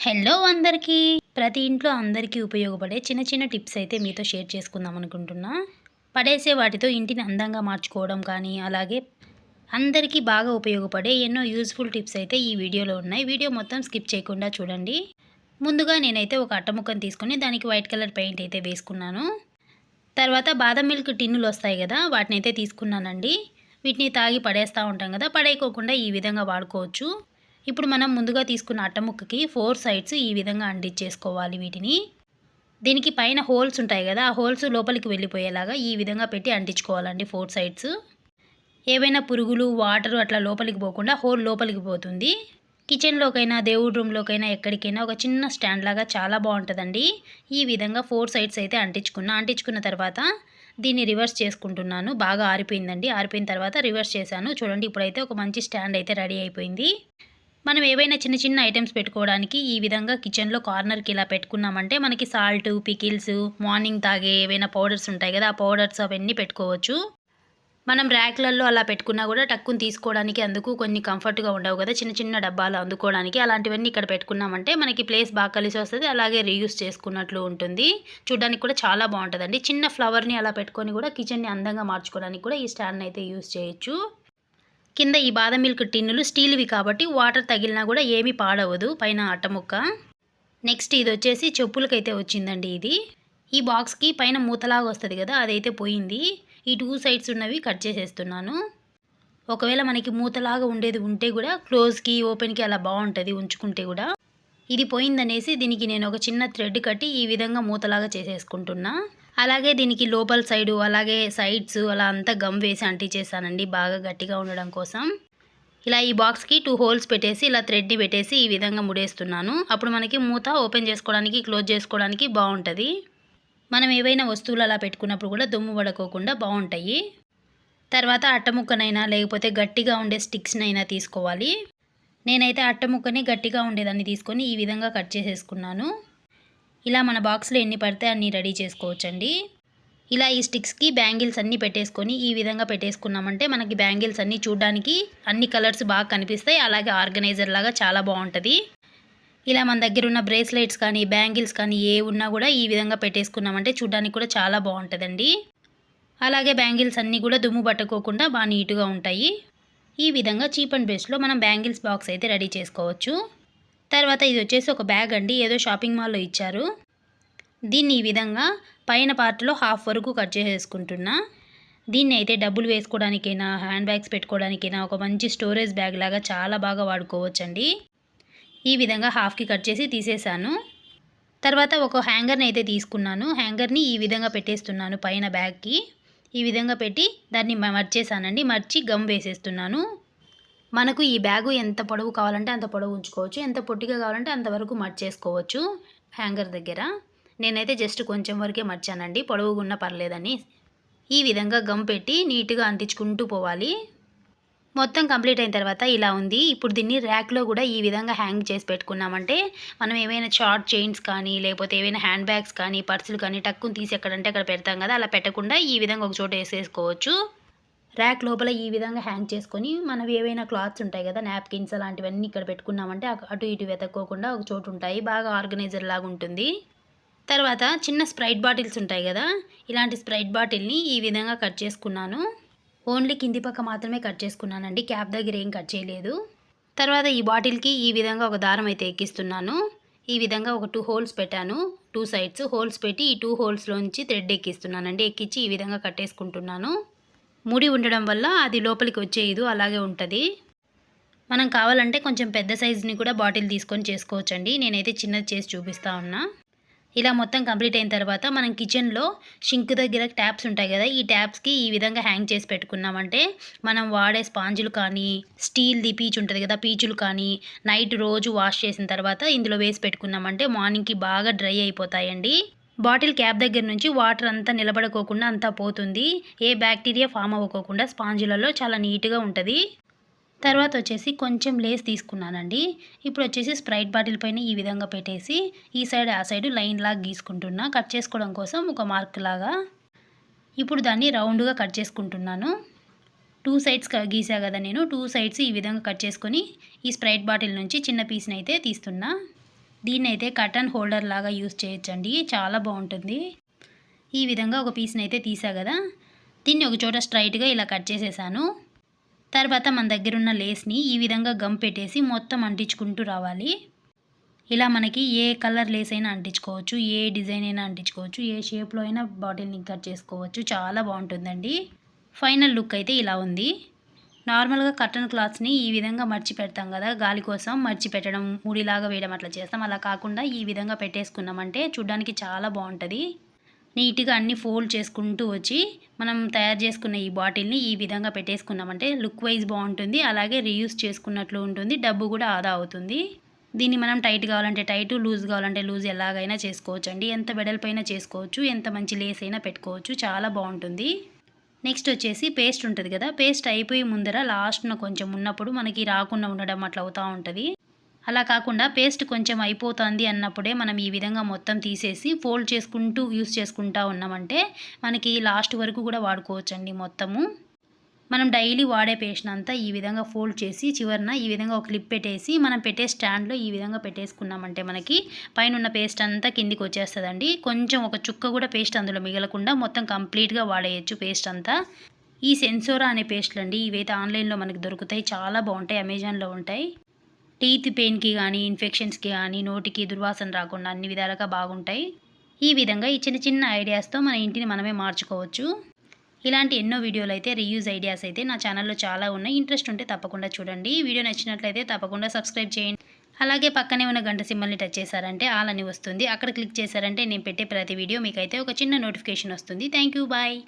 Hello అందరికీ. ప్రతి ఇంట్లో అందరికీ ఉపయోగపడే చిన్న చిన్న టిప్స్ అయితే మీతో షేర్ చేసుకుందాం అనుకుంటున్నా. పడేసే వాటితో ఇంటిని అందంగా మార్చుకోవడం కానీ అలాగే అందరికీ బాగా ఉపయోగపడే ఎన్నో యూస్ఫుల్ టిప్స్ అయితే ఈ వీడియోలో ఉన్నాయి. వీడియో మొత్తం స్కిప్ చేయకుండా చూడండి. ముందుగా నేనైతే ఒక అట్టముక్కను తీసుకొని దానికి వైట్ కలర్ పెయింట్ అయితే వేసుకున్నాను. తర్వాత బాదం మిల్క్ టిన్నులు వస్తాయి కదా వాటిని అయితే తీసుకున్నానండి. వీటిని తాగి పడేస్తూ ఉంటాం కదా పడేయకోకుండా ఈ విధంగా వాడుకోవచ్చు. ఇప్పుడు మనం ముందుగా తీసుకున్న అట్టముక్కకి ఫోర్ సైడ్స్ ఈ విధంగా అంటించేసుకోవాలి వీటిని. దీనికి పైన హోల్స్ ఉంటాయి కదా ఆ హోల్స్ లోపలికి వెళ్ళిపోయేలాగా ఈ విధంగా పెట్టి అంటించుకోవాలండి ఫోర్ సైడ్స్. ఏవైనా పురుగులు వాటర్ అట్లా లోపలికి పోకుండా హోల్ లోపలికి పోతుంది. కిచెన్లోకైనా దేవుడి రూమ్లోకైనా ఎక్కడికైనా ఒక చిన్న స్టాండ్ లాగా చాలా బాగుంటుందండి. ఈ విధంగా ఫోర్ సైడ్స్ అయితే అంటించుకున్నా అంటించుకున్న తర్వాత దీన్ని రివర్స్ చేసుకుంటున్నాను. బాగా ఆరిపోయిందండి. ఆరిపోయిన తర్వాత రివర్స్ చేశాను. చూడండి ఇప్పుడైతే ఒక మంచి స్టాండ్ అయితే రెడీ అయిపోయింది. మనం ఏవైనా చిన్న చిన్న ఐటమ్స్ పెట్టుకోవడానికి ఈ విధంగా కిచెన్లో కార్నర్కి ఇలా పెట్టుకున్నామంటే మనకి సాల్ట్ పికిల్స్ మార్నింగ్ తాగే ఏవైనా పౌడర్స్ ఉంటాయి కదా ఆ పౌడర్స్ అవన్నీ పెట్టుకోవచ్చు. మనం ర్యాక్లలో అలా పెట్టుకున్నా కూడా టక్కుని తీసుకోవడానికి అందుకు కొన్ని కంఫర్ట్గా ఉండవు కదా చిన్న చిన్న డబ్బాలు అందుకోవడానికి. అలాంటివన్నీ ఇక్కడ పెట్టుకున్నామంటే మనకి ప్లేస్ బాగా కలిసి వస్తుంది అలాగే రీయూస్ చేసుకున్నట్లు ఉంటుంది. చూడడానికి కూడా చాలా బాగుంటుందండి. చిన్న ఫ్లవర్ని అలా పెట్టుకొని కూడా కిచెన్ని అందంగా మార్చుకోవడానికి కూడా ఈ స్టాండ్ని అయితే యూస్ చేయొచ్చు. కింద ఈ బాదం మిల్క్ టిన్నులు స్టీల్వి కాబట్టి వాటర్ తగిలినా కూడా ఏమీ పాడవదు పైన అట్టముక్క నెక్స్ట్ ఇది వచ్చేసి చెప్పులకైతే వచ్చిందండి ఇది. ఈ బాక్స్కి పైన మూతలాగా వస్తుంది కదా అదైతే పోయింది. ఈ టూ సైడ్స్ ఉన్నవి కట్ చేసేస్తున్నాను. ఒకవేళ మనకి మూతలాగా ఉండేది ఉంటే కూడా క్లోజ్కి ఓపెన్కి అలా బాగుంటుంది ఉంచుకుంటే కూడా. ఇది పోయిందనేసి దీనికి నేను ఒక చిన్న థ్రెడ్ కట్టి ఈ విధంగా మూతలాగా చేసేసుకుంటున్నా. అలాగే దీనికి లోపల సైడు అలాగే సైడ్స్ అలా అంతా గమ్ వేసి అంటించేసానండి బాగా గట్టిగా ఉండడం కోసం. ఇలా ఈ బాక్స్కి టూ హోల్స్ పెట్టేసి ఇలా థ్రెడ్ని పెట్టేసి ఈ విధంగా ముడేస్తున్నాను. అప్పుడు మనకి మూత ఓపెన్ చేసుకోవడానికి క్లోజ్ చేసుకోవడానికి బాగుంటుంది. మనం ఏవైనా వస్తువులు అలా పెట్టుకున్నప్పుడు కూడా దుమ్ము పడుకోకుండా బాగుంటాయి. తర్వాత అట్టముక్కనైనా లేకపోతే గట్టిగా ఉండే స్టిక్స్నైనా తీసుకోవాలి. నేనైతే అట్టముక్కని గట్టిగా ఉండేదాన్ని తీసుకొని ఈ విధంగా కట్ చేసేసుకున్నాను. ఇలా మన బాక్స్లో ఎన్ని పడితే అన్ని రెడీ చేసుకోవచ్చండి. ఇలా ఈ స్టిక్స్కి బ్యాంగిల్స్ అన్నీ పెట్టేసుకొని ఈ విధంగా పెట్టేసుకున్నామంటే మనకి బ్యాంగిల్స్ అన్నీ చూడడానికి అన్ని కలర్స్ బాగా కనిపిస్తాయి. అలాగే ఆర్గనైజర్ లాగా చాలా బాగుంటుంది. ఇలా మన దగ్గర ఉన్న బ్రేస్లెట్స్ కానీ బ్యాంగిల్స్ కానీ ఏ ఉన్నా కూడా ఈ విధంగా పెట్టేసుకున్నామంటే చూడడానికి కూడా చాలా బాగుంటుందండి. అలాగే బ్యాంగిల్స్ అన్నీ కూడా దుమ్ము పట్టుకోకుండా బాగా నీట్గా ఉంటాయి. ఈ విధంగా చీప్ అండ్ బెస్ట్లో మనం బ్యాంగిల్స్ బాక్స్ అయితే రెడీ చేసుకోవచ్చు. తర్వాత ఇది వచ్చేసి ఒక బ్యాగ్ అండి ఏదో షాపింగ్ మాల్లో ఇచ్చారు. దీన్ని ఈ విధంగా పైన పార్ట్లో హాఫ్ వరకు కట్ చేసేసుకుంటున్నా. దీన్ని అయితే డబ్బులు వేసుకోవడానికైనా హ్యాండ్ బ్యాగ్స్ పెట్టుకోవడానికైనా ఒక మంచి స్టోరేజ్ బ్యాగ్ లాగా చాలా బాగా వాడుకోవచ్చండి. ఈ విధంగా హాఫ్కి కట్ చేసి తీసేసాను. తర్వాత ఒక హ్యాంగర్ని అయితే తీసుకున్నాను. హ్యాంగర్ని ఈ విధంగా పెట్టేస్తున్నాను పైన బ్యాగ్కి ఈ విధంగా పెట్టి దాన్ని మర్చేసానండి. మర్చి గమ్ వేసేస్తున్నాను. మనకు ఈ బ్యాగు ఎంత పొడవు కావాలంటే అంత పొడవు ఉంచుకోవచ్చు. ఎంత పొట్టిగా కావాలంటే అంతవరకు మర్చేసుకోవచ్చు హ్యాంగర్ దగ్గర. నేనైతే జస్ట్ కొంచెం వరకే మర్చానండి పొడవుగున్న పర్లేదని. ఈ విధంగా గమ్ పెట్టి నీట్గా అంటించుకుంటూ పోవాలి. మొత్తం కంప్లీట్ అయిన తర్వాత ఇలా ఉంది. ఇప్పుడు దీన్ని ర్యాక్లో కూడా ఈ విధంగా హ్యాంగ్ చేసి పెట్టుకున్నామంటే మనం ఏమైనా షార్ట్ చైన్స్ కానీ లేకపోతే ఏవైనా హ్యాండ్ బ్యాగ్స్ కానీ పర్సులు కానీ టక్కుని తీసి ఎక్కడంటే అక్కడ పెడతాం కదా అలా పెట్టకుండా ఈ విధంగా ఒక చోట వేసేసుకోవచ్చు. ర్యాక్ లోపల ఈ విధంగా హ్యాంగ్ చేసుకొని మనవి ఏవైనా క్లాత్స్ ఉంటాయి కదా నాప్కిన్స్ అలాంటివన్నీ ఇక్కడ పెట్టుకున్నామంటే అటు ఇటు వెతక్కోకుండా ఒక చోటు ఉంటాయి బాగా ఆర్గనైజర్ లాగా ఉంటుంది. తర్వాత చిన్న స్ప్రైట్ బాటిల్స్ ఉంటాయి కదా ఇలాంటి స్ప్రైట్ బాటిల్ని ఈ విధంగా కట్ చేసుకున్నాను. ఓన్లీ కింది పక్క మాత్రమే కట్ చేసుకున్నానండి క్యాప్ దగ్గర ఏం కట్ చేయలేదు. తర్వాత ఈ బాటిల్కి ఈ విధంగా ఒక దారం అయితే ఎక్కిస్తున్నాను. ఈ విధంగా ఒక టూ హోల్స్ పెట్టాను టూ సైడ్స్ హోల్స్ పెట్టి ఈ టూ హోల్స్లోంచి థ్రెడ్ ఎక్కిస్తున్నానండి ఎక్కించి ఈ విధంగా కట్టేసుకుంటున్నాను ముడి ఉండడం వల్ల అది లోపలికి వచ్చేయదు అలాగే ఉంటుంది. మనం కావాలంటే కొంచెం పెద్ద సైజుని కూడా బాటిల్ తీసుకొని చేసుకోవచ్చండి. నేనైతే చిన్నది చేసి చూపిస్తా ఉన్నా. ఇలా మొత్తం కంప్లీట్ అయిన తర్వాత మనం కిచెన్లో షింక్ దగ్గర ట్యాప్స్ ఉంటాయి కదా ఈ ట్యాప్స్కి ఈ విధంగా హ్యాంగ్ చేసి పెట్టుకున్నామంటే మనం వాడే స్పాంజులు కానీ స్టీల్ది పీచు ఉంటుంది కదా పీచులు కానీ నైట్ రోజు వాష్ చేసిన తర్వాత ఇందులో వేసి పెట్టుకున్నామంటే మార్నింగ్కి బాగా డ్రై అయిపోతాయండి. బాటిల్ క్యాప్ దగ్గర నుంచి వాటర్ అంతా నిలబడుకోకుండా అంతా పోతుంది. ఏ బ్యాక్టీరియా ఫామ్ అవ్వకోకుండా స్పాంజులలో చాలా నీట్గా ఉంటుంది. తర్వాత వచ్చేసి కొంచెం లేస్ తీసుకున్నానండి. ఇప్పుడు వచ్చేసి స్ప్రైట్ బాటిల్ పైన ఈ విధంగా పెట్టేసి ఈ సైడ్ ఆ సైడ్ లైన్ లాగా గీసుకుంటున్నా. కట్ చేసుకోవడం కోసం ఒక మార్క్ లాగా. ఇప్పుడు దాన్ని రౌండ్గా కట్ చేసుకుంటున్నాను. టూ సైడ్స్ గీసా కదా నేను. టూ సైడ్స్ ఈ విధంగా కట్ చేసుకొని ఈ స్ప్రైట్ బాటిల్ నుంచి చిన్న పీస్ని అయితే తీస్తున్నా. దీన్ని అయితే కటన్ హోల్డర్ లాగా యూస్ చేయొచ్చండి. చాలా బాగుంటుంది. ఈ విధంగా ఒక పీస్ని అయితే తీసా కదా దీన్ని ఒక చోట స్ట్రైట్గా ఇలా కట్ చేసేసాను. తర్వాత మన దగ్గర ఉన్న లేస్ని ఈ విధంగా గమ్ పెట్టేసి మొత్తం అంటించుకుంటూ రావాలి. ఇలా మనకి ఏ కలర్ లేస్ అయినా అంటించుకోవచ్చు ఏ డిజైన్ అయినా అంటించుకోవచ్చు ఏ షేప్లో అయినా బాటిల్ని కట్ చేసుకోవచ్చు. చాలా బాగుంటుందండి. ఫైనల్ లుక్ అయితే ఇలా ఉంది. నార్మల్గా కటన్ క్లాత్స్ని ఈ విధంగా మర్చి పెడతాం కదా గాలి కోసం మర్చి పెట్టడం ముడిలాగా వేయడం అట్లా చేస్తాం. అలా కాకుండా ఈ విధంగా పెట్టేసుకున్నామంటే చూడ్డానికి చాలా బాగుంటుంది. నీట్గా అన్ని ఫోల్డ్ చేసుకుంటూ వచ్చి మనం తయారు చేసుకున్న ఈ బాటిల్ని ఈ విధంగా పెట్టేసుకున్నామంటే లుక్ వైజ్ బాగుంటుంది. అలాగే రీయూస్ చేసుకున్నట్లు ఉంటుంది. డబ్బు కూడా ఆదా అవుతుంది. దీన్ని మనం టైట్ కావాలంటే టైట్ లూజ్ కావాలంటే లూజ్ ఎలాగైనా చేసుకోవచ్చు అండి ఎంత వెడల్పైనా చేసుకోవచ్చు. ఎంత మంచి లేస్ అయినా పెట్టుకోవచ్చు. చాలా బాగుంటుంది. నెక్స్ట్ వచ్చేసి పేస్ట్ ఉంటుంది కదా పేస్ట్ అయిపోయి ముందర లాస్ట్న కొంచెం ఉన్నప్పుడు మనకి రాకుండా ఉండడం అట్లా అవుతూ ఉంటుంది. అలా కాకుండా పేస్ట్ కొంచెం అయిపోతుంది అన్నప్పుడే మనం ఈ విధంగా మొత్తం తీసేసి ఫోల్డ్ చేసుకుంటూ యూస్ చేసుకుంటా ఉన్నామంటే మనకి లాస్ట్ వరకు కూడా వాడుకోవచ్చండి మొత్తము. మనం డైలీ వాడే పేస్ట్ అంతా ఈ విధంగా ఫోల్డ్ చేసి చివరిన ఈ విధంగా ఒక క్లిప్ పెట్టేసి మనం పెట్టే స్టాండ్లో ఈ విధంగా పెట్టేసుకున్నామంటే మనకి పైన ఉన్న పేస్ట్ అంతా కిందికి వచ్చేస్తుందండి. కొంచెం ఒక చుక్క కూడా పేస్ట్ అందులో మిగలకుండా మొత్తం కంప్లీట్గా వాడేయచ్చు పేస్ట్ అంతా. ఈ సెన్సోరా అనే పేస్ట్లు అండి ఇవైతే ఆన్లైన్లో మనకి దొరుకుతాయి. చాలా బాగుంటాయి. అమెజాన్లో ఉంటాయి. టీత్ పెయిన్కి కానీ ఇన్ఫెక్షన్స్కి కానీ నోటికి దుర్వాసన రాకుండా అన్ని విధాలుగా బాగుంటాయి. ఈ విధంగా ఈ చిన్న చిన్న ఐడియాస్తో మన ఇంటిని మనమే మార్చుకోవచ్చు. ఇలాంటి ఎన్నో వీడియోలు అయితే రీయూజ్ ఐడియాస్ అయితే నా ఛానల్లో చాలా ఉన్నాయి. ఇంట్రెస్ట్ ఉంటే తప్పకుండా చూడండి. వీడియో నచ్చినట్లయితే తప్పకుండా సబ్స్క్రైబ్ చేయండి. అలాగే పక్కనే ఉన్న గంట సింబల్ని టచ్ చేశారంటే ఆల్ అని వస్తుంది. అక్కడ క్లిక్ చేశారంటే నేను పెట్టే ప్రతి వీడియో మీకైతే ఒక చిన్న నోటిఫికేషన్ వస్తుంది. Thank you bye